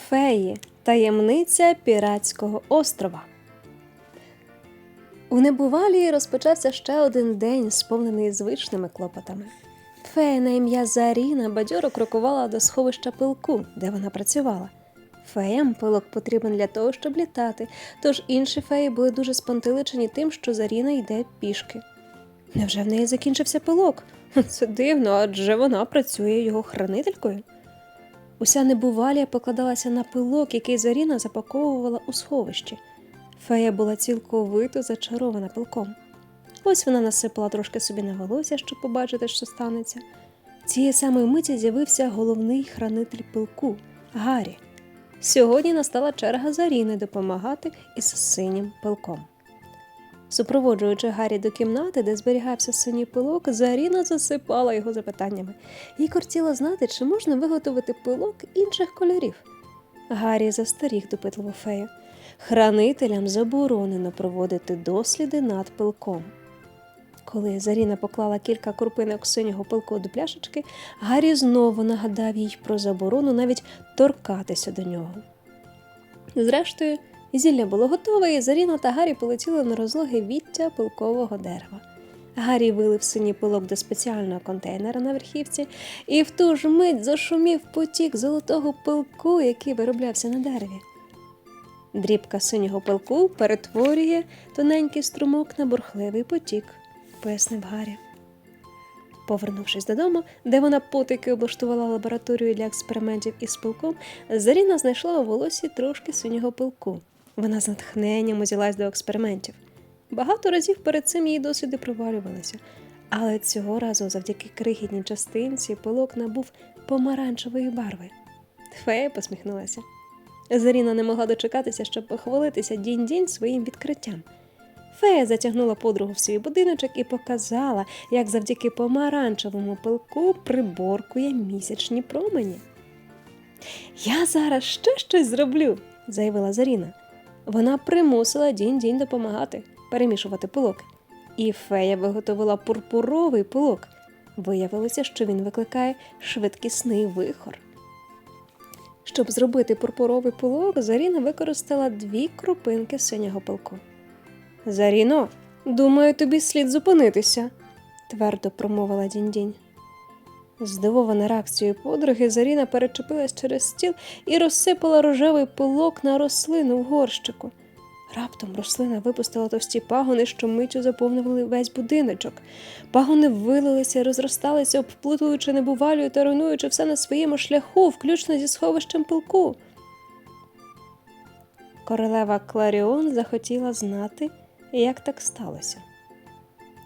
Феї таємниця піратського острова. У небувалії розпочався ще один день, сповнений звичними клопотами. Фея на ім'я Заріна бадьоро крокувала до сховища пилку, де вона працювала. Феям пилок потрібен для того, щоб літати, тож інші феї були дуже спантеличені тим, що Заріна йде пішки. Невже в неї закінчився пилок? Це дивно, адже вона працює його хранителькою. Уся небувалія покладалася на пилок, який Заріна запаковувала у сховищі. Фея була цілковито зачарована пилком. Ось вона насипала трошки собі на волосся, щоб побачити, що станеться. Цієї самої миті з'явився головний хранитель пилку Гаррі. Сьогодні настала черга Заріни допомагати із синім пилком. Супроводжуючи Гаррі до кімнати, де зберігався синій пилок, Заріна засипала його запитаннями. Їй кортіло знати, чи можна виготовити пилок інших кольорів. Гаррі застеріг допитливу фею. Хранителям заборонено проводити досліди над пилком. Коли Заріна поклала кілька крупинок синього пилку до пляшечки, Гаррі знову нагадав їй про заборону навіть торкатися до нього. Зрештою, зілля було готове, і Заріна та Гаррі полетіли на розлоги віття пилкового дерева. Гаррі вилив синій пилок до спеціального контейнера на верхівці, і в ту ж мить зашумів потік золотого пилку, який вироблявся на дереві. Дрібка синього пилку перетворює тоненький струмок на бурхливий потік, пояснив Гаррі. Повернувшись додому, де вона потики облаштувала лабораторію для експериментів із пилком, Заріна знайшла у волосі трошки синього пилку. Вона з натхненням узялась до експериментів. Багато разів перед цим її досліди провалювалися, але цього разу, завдяки крихітній частинці, пилок набув помаранчевої барви. Фея посміхнулася. Заріна не могла дочекатися, щоб похвалитися дінь-дінь своїм відкриттям. Фея затягнула подругу в свій будиночок і показала, як завдяки помаранчевому пилку приборкує місячні промені. Я зараз ще щось зроблю, заявила Заріна. Вона примусила дінь-дінь допомагати перемішувати пилок. І фея виготовила пурпуровий пилок. Виявилося, що він викликає швидкісний вихор. Щоб зробити пурпуровий пилок, Заріна використала дві крупинки синього пилку. Заріно, думаю, тобі слід зупинитися, твердо промовила дінь-дінь. Здивована реакцією подруги, Заріна перечепилась через стіл і розсипала рожевий пилок на рослину в горщику. Раптом рослина випустила товсті пагони, що миттю заповнювали весь будиночок. Пагони вилилися розросталися, обплутуючи небувалію та руйнуючи все на своєму шляху, включно зі сховищем пилку. Королева Кларіон захотіла знати, як так сталося.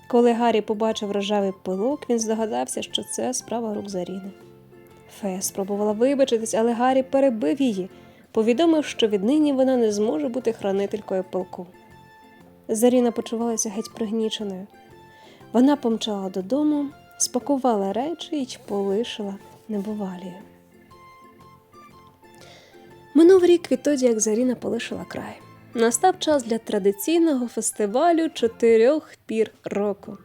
Коли Гаррі побачив рожевий пилок, він здогадався, що це справа рук Заріни. Фея спробувала вибачитись, але Гаррі перебив її, повідомив, що віднині вона не зможе бути хранителькою пилку. Заріна почувалася геть пригніченою. Вона помчала додому, спакувала речі і полишила небувалію. Минув рік відтоді, як Заріна полишила край. Настав час для традиційного фестивалю чотирьох пір року.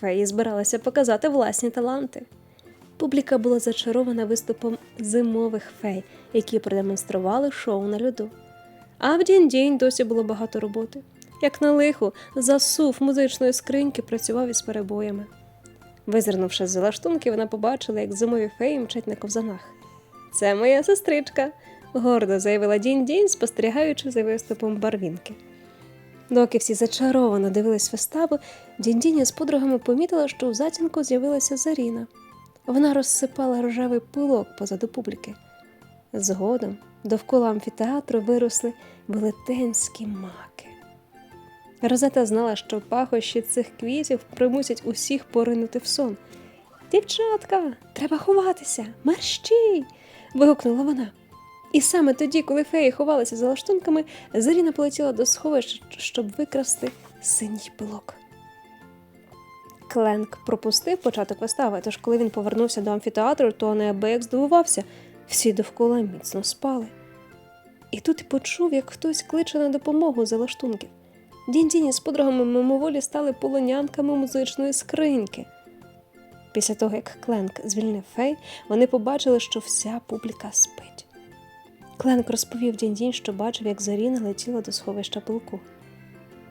Феї збиралися показати власні таланти. Публіка була зачарована виступом зимових фей, які продемонстрували шоу на льоду. А в дінь-дінь досі було багато роботи. Як на лихо, засув музичної скриньки працював із перебоями. Визирнувши з лаштунки, вона побачила, як зимові феї мчать на ковзанах. Це моя сестричка, гордо заявила Дінь-Дінь, спостерігаючи за виступом барвінки. Доки всі зачаровано дивились виставу, Дінь-Дінь з подругами помітила, що у затінку з'явилася Заріна. Вона розсипала рожевий пилок позаду публіки. Згодом довкола амфітеатру виросли велетенські маки. Розета знала, що пахощі цих квітів примусять усіх поринути в сон. Дівчатка, треба ховатися, мерщій. вигукнула вона. І саме тоді, коли феї ховалися за лаштунками, Заріна полетіла до сховища, щоб викрасти синій пилок. Кленк пропустив початок вистави, тож коли він повернувся до амфітеатру, то неабияк здивувався. Всі довкола міцно спали. І тут почув, як хтось кличе на допомогу за лаштунків. Дінь-дінь з подругами мимоволі стали полонянками музичної скриньки. Після того, як Кленк звільнив фей, вони побачили, що вся публіка спить. Кленк розповів Дінь-Дінь, що бачив, як Заріна летіла до сховища пилку.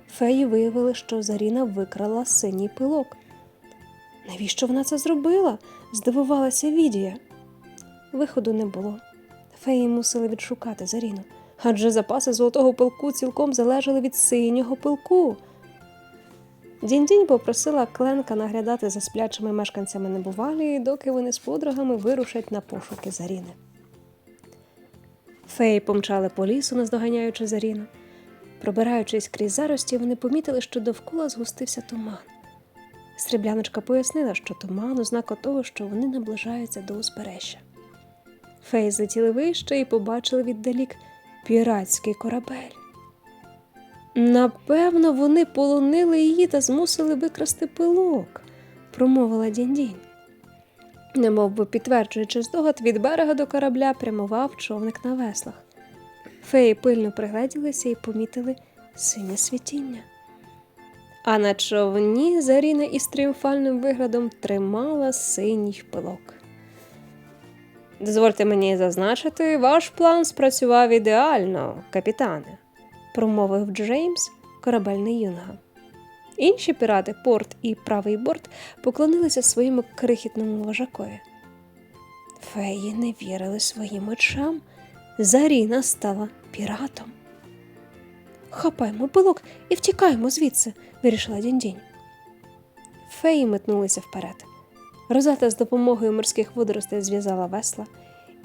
Феї виявили, що Заріна викрала синій пилок. Навіщо вона це зробила? здивувалася Відія. Виходу не було. Феї мусили відшукати Заріну, адже запаси золотого пилку цілком залежали від синього пилку. Дінь-Дінь попросила Кленка наглядати за сплячими мешканцями Небувалії, доки вони з подругами вирушать на пошуки Заріни. Феї помчали по лісу, наздоганяючи Заріну. Пробираючись крізь зарості, вони помітили, що довкола згустився туман. Срібляночка пояснила, що туман ознака того, що вони наближаються до узбережжя. Феї злетіли вище і побачили віддалік піратський корабель. Напевно, вони полонили її та змусили викрасти пилок, промовила Дінь-Дінь. Немов би підтверджуючи здогад, від берега до корабля прямував човник на веслах. Феї пильно пригледілися і помітили синє світіння. А на човні Заріна із тріумфальним виглядом тримала синій пилок. Дозвольте мені зазначити, ваш план спрацював ідеально, капітане, промовив Джеймс, корабельний юнга. Інші пірати, порт і правий борт, поклонилися своєму крихітному вожакові. Феї не вірили своїм очам. Заріна стала піратом. Хапаємо пилок і втікаємо звідси, вирішила Дінь-Дінь. Феї метнулися вперед. Розата з допомогою морських водоростей зв'язала весла,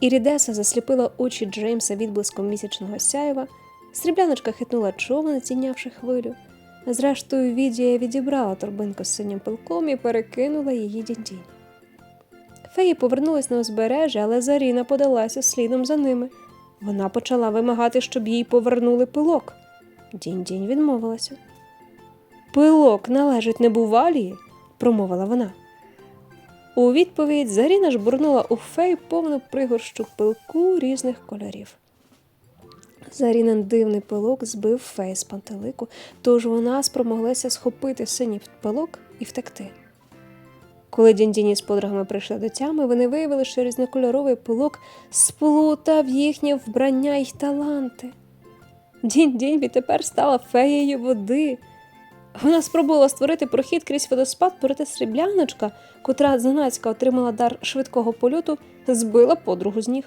і Рідеса засліпила очі Джеймса відблиском місячного сяєва, срібляночка хитнула човен, зійнявши хвилю. Зрештою, Відія відібрала торбинку з синім пилком і перекинула її дінь-дінь. Феї повернулись на узбережжя, але Заріна подалася слідом за ними. Вона почала вимагати, щоб їй повернули пилок. Дінь-дінь відмовилася. Пилок належить небувалії, промовила вона. У відповідь Заріна жбурнула у фей повну пригорщу пилку різних кольорів. Зарінин дивний пилок збив фей з пантелику, тож вона спромоглася схопити синій пилок і втекти. Коли діндіні з подругами прийшли до тями, вони виявили, що різнокольоровий пилок сплутав їхнє вбрання й таланти. Дінь-дінь відтепер стала феєю води. Вона спробувала створити прохід крізь водоспад, проте срібляночка, котра зненацька отримала дар швидкого польоту, збила подругу з ніг.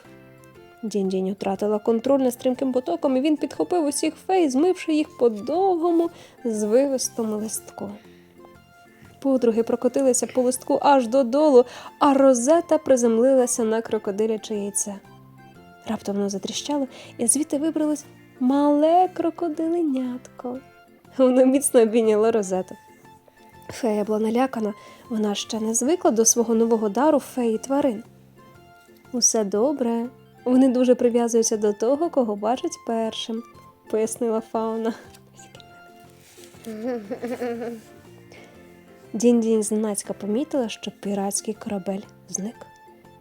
Дінь-дінь втратила контроль над стрімким потоком, і він підхопив усіх фей, змивши їх по довгому, звивистому листку. Подруги прокотилися по листку аж додолу, а розета приземлилася на крокодиляче яйце. Раптом воно затріщало, і звідти вибралось мале крокодиленятко. Воно міцно обійняло розету. Фея була налякана, вона ще не звикла до свого нового дару феї тварин. Усе добре, вони дуже прив'язуються до того, кого бачать першим, пояснила фауна. Дінь-дінь зненацька помітила, що піратський корабель зник.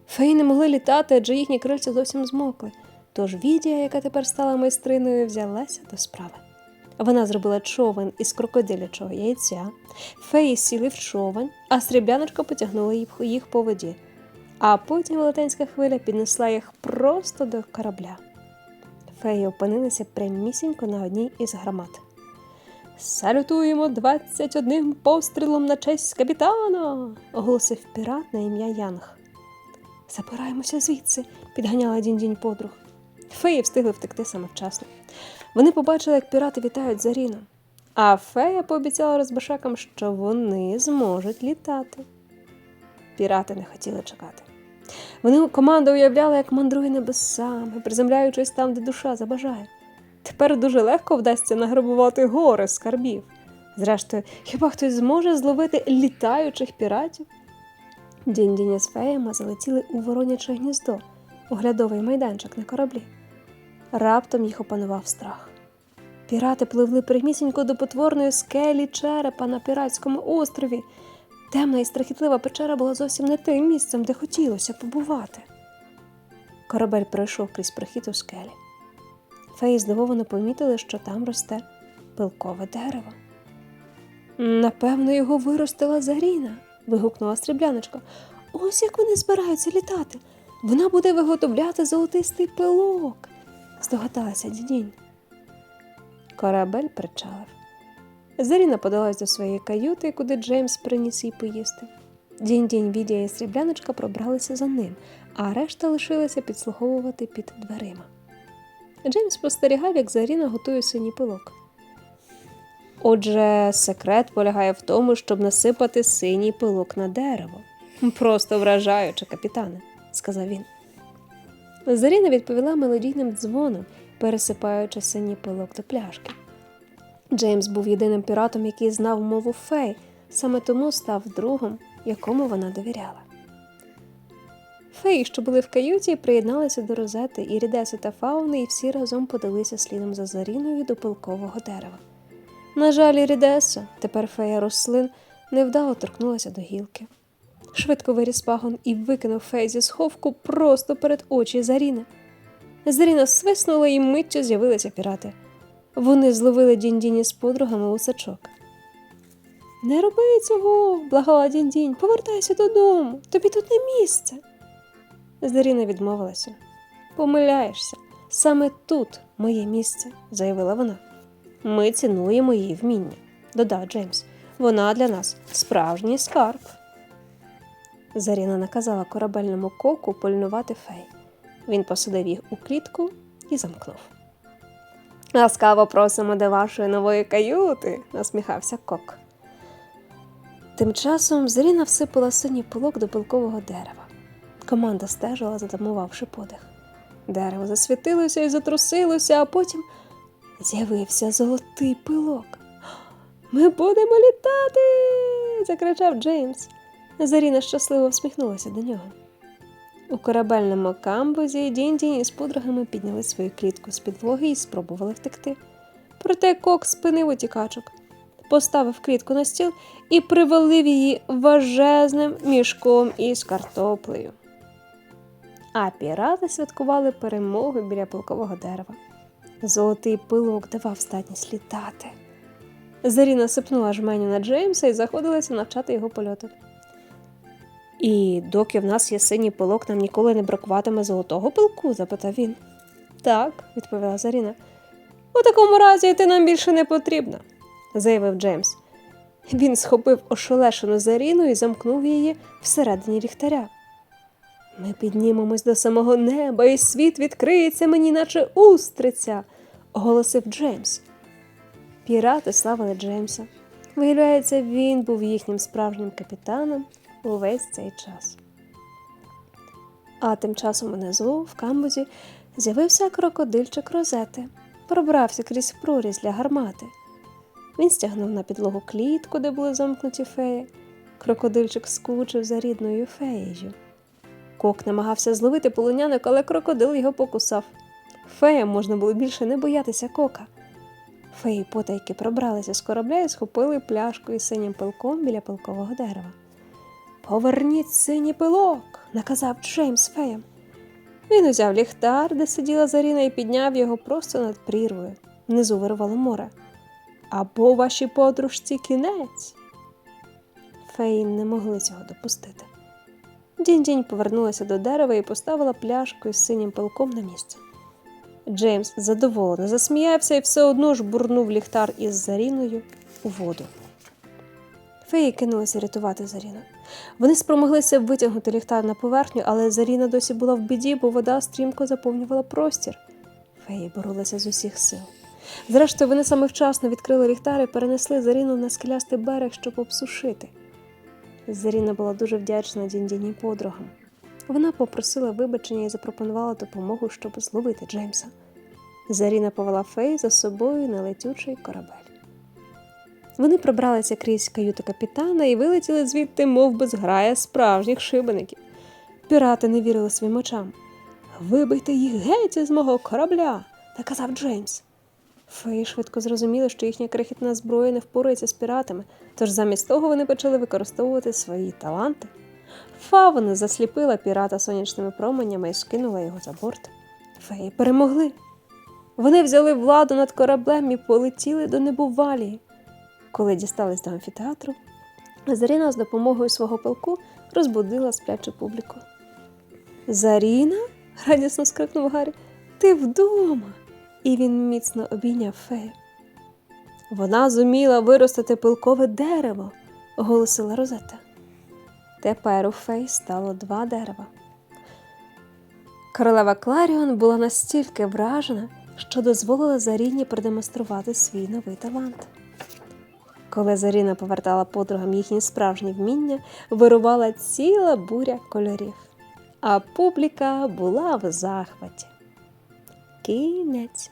Феї не могли літати, адже їхні крильця зовсім змокли. Тож Відія, яка тепер стала майстриною, взялася до справи. Вона зробила човен із крокодилячого яйця, феї сіли в човен, а срібляночка потягнула їх по воді. А потім велетенська хвиля піднесла їх просто до корабля. Феї опинилися прямісінько на одній із гармат. Салютуємо 21 пострілом на честь капітана, оголосив пірат на ім'я Янг. Забираємося звідси, підганяла дінь-дінь подруг. Феї встигли втекти саме вчасно. Вони побачили, як пірати вітають Заріну. А фея пообіцяла розбишакам, що вони зможуть літати. Пірати не хотіли чекати. Вони команда уявляла, як мандрує небесами, приземляючись там, де душа забажає. Тепер дуже легко вдасться награбувати гори скарбів. Зрештою, хіба хтось зможе зловити літаючих піратів? Дінь-дінь з феями залетіли у вороняче гніздо, оглядовий майданчик на кораблі. Раптом їх опанував страх. Пірати пливли прямісінько до потворної скелі черепа на піратському острові. Темна і страхітлива печера була зовсім не тим місцем, де хотілося побувати. Корабель пройшов крізь прохід у скелі. Феї здивовано помітили, що там росте пилкове дерево. Напевно, його виростила Заріна, вигукнула срібляночка. Ось як вони збираються літати. Вона буде виготовляти золотистий пилок. здогадалася дідінь. Корабель причалив. Заріна подалась до своєї каюти, куди Джеймс приніс їй поїсти. Дінь-дінь, Відія і срібляночка пробралися за ним, а решта лишилася підслуховувати під дверима. Джеймс спостерігав, як Заріна готує синій пилок. Отже, секрет полягає в тому, щоб насипати синій пилок на дерево. Просто вражаюче, капітане, сказав він. Заріна відповіла мелодійним дзвоном, пересипаючи синій пилок до пляшки. Джеймс був єдиним піратом, який знав мову фей, саме тому став другом, якому вона довіряла. Феї, що були в каюті, приєдналися до розети і Рідеси та Фауни, і всі разом подалися слідом за Заріною до пилкового дерева. На жаль, Рідеса, тепер фея рослин, невдало торкнулася до гілки. Швидко виріс пагон і викинув фей зі сховку просто перед очі Заріни. Заріна свиснула і миттю з'явилися пірати. Вони зловили Дінь-Діні з подругами у сачок. Не роби цього, благала Дінь-Дінь, повертайся додому, тобі тут не місце. Заріна відмовилася. Помиляєшся, саме тут моє місце, заявила вона. Ми цінуємо її вміння, додав Джеймс. Вона для нас справжній скарб. Заріна наказала корабельному коку пильнувати фей. Він посадив їх у клітку і замкнув. Ласкаво просимо до вашої нової каюти, насміхався кок. Тим часом Заріна всипала синій пилок до пилкового дерева. Команда стежила, затамувавши подих. Дерево засвітилося і затрусилося, а потім з'явився золотий пилок. Ми будемо літати. закричав Джеймс. Заріна щасливо всміхнулася до нього. У корабельному камбузі Дінді із подругами підняли свою клітку з підлоги і спробували втекти. Проте кок спинив утікачок, поставив клітку на стіл і привалив її важезним мішком із картоплею. А пірати святкували перемогу біля пилкового дерева. Золотий пилок давав здатність літати. Заріна сипнула жменю на Джеймса і заходилася навчати його польоту. І доки в нас є синій пилок, нам ніколи не бракуватиме золотого пилку? запитав він. Так, відповіла Заріна. У такому разі ти нам більше не потрібна, заявив Джеймс. Він схопив ошелешену Заріну і замкнув її всередині ліхтаря. Ми піднімемось до самого неба, і світ відкриється мені, наче устриця, оголосив Джеймс. Пірати славили Джеймса. Виявляється, він був їхнім справжнім капітаном увесь цей час. А тим часом унизу, в камбузі, з'явився крокодильчик розети, пробрався крізь прорізь для гармати. Він стягнув на підлогу клітку, де були замкнуті феї. Крокодильчик скучив за рідною феєю. Кок намагався зловити полонянок, але крокодил його покусав. Феям можна було більше не боятися кока. Феї потайки пробралися з корабля і схопили пляшку із синім пилком біля пилкового дерева. Поверніть синій пилок, наказав Джеймс феям. Він узяв ліхтар, де сиділа Заріна, і підняв його просто над прірвою. Внизу вирвало море. Або вашій подружці кінець. Феї не могли цього допустити. Дінь-дінь повернулася до дерева і поставила пляшку із синім пилком на місце. Джеймс задоволено засміявся і все одно ж бурнув ліхтар із Заріною у воду. Феї кинулися рятувати Заріну. Вони спромоглися витягнути ліхтар на поверхню, але Заріна досі була в біді, бо вода стрімко заповнювала простір. Феї боролися з усіх сил. Зрештою, вони саме вчасно відкрили ліхтар і перенесли Заріну на скелястий берег, щоб обсушити. Заріна була дуже вдячна діндіній подругам. Вона попросила вибачення і запропонувала допомогу, щоб зловити Джеймса. Заріна повела фей за собою на летючий корабель. Вони пробралися крізь каюту капітана і вилетіли звідти, мов би зграя справжніх шибеників. Пірати не вірили своїм очам. Вибийте їх геть з мого корабля, наказав Джеймс. Феї швидко зрозуміли, що їхня крихітна зброя не впорається з піратами, тож замість того вони почали використовувати свої таланти. Фавна засліпила пірата сонячними променями і скинула його за борт. Феї перемогли. Вони взяли владу над кораблем і полетіли до небувалії. Коли дістались до амфітеатру, Заріна з допомогою свого пилку розбудила сплячу публіку. Заріна? радісно скрикнув Гаррі. Ти вдома. І він міцно обійняв фею. Вона зуміла виростити пилкове дерево, оголосила Розета. Тепер у фей стало два дерева. Королева Кларіон була настільки вражена, що дозволила Заріні продемонструвати свій новий талант. Коли Заріна повертала подругам їхні справжні вміння, вирувала ціла буря кольорів, а публіка була в захваті. Кінець.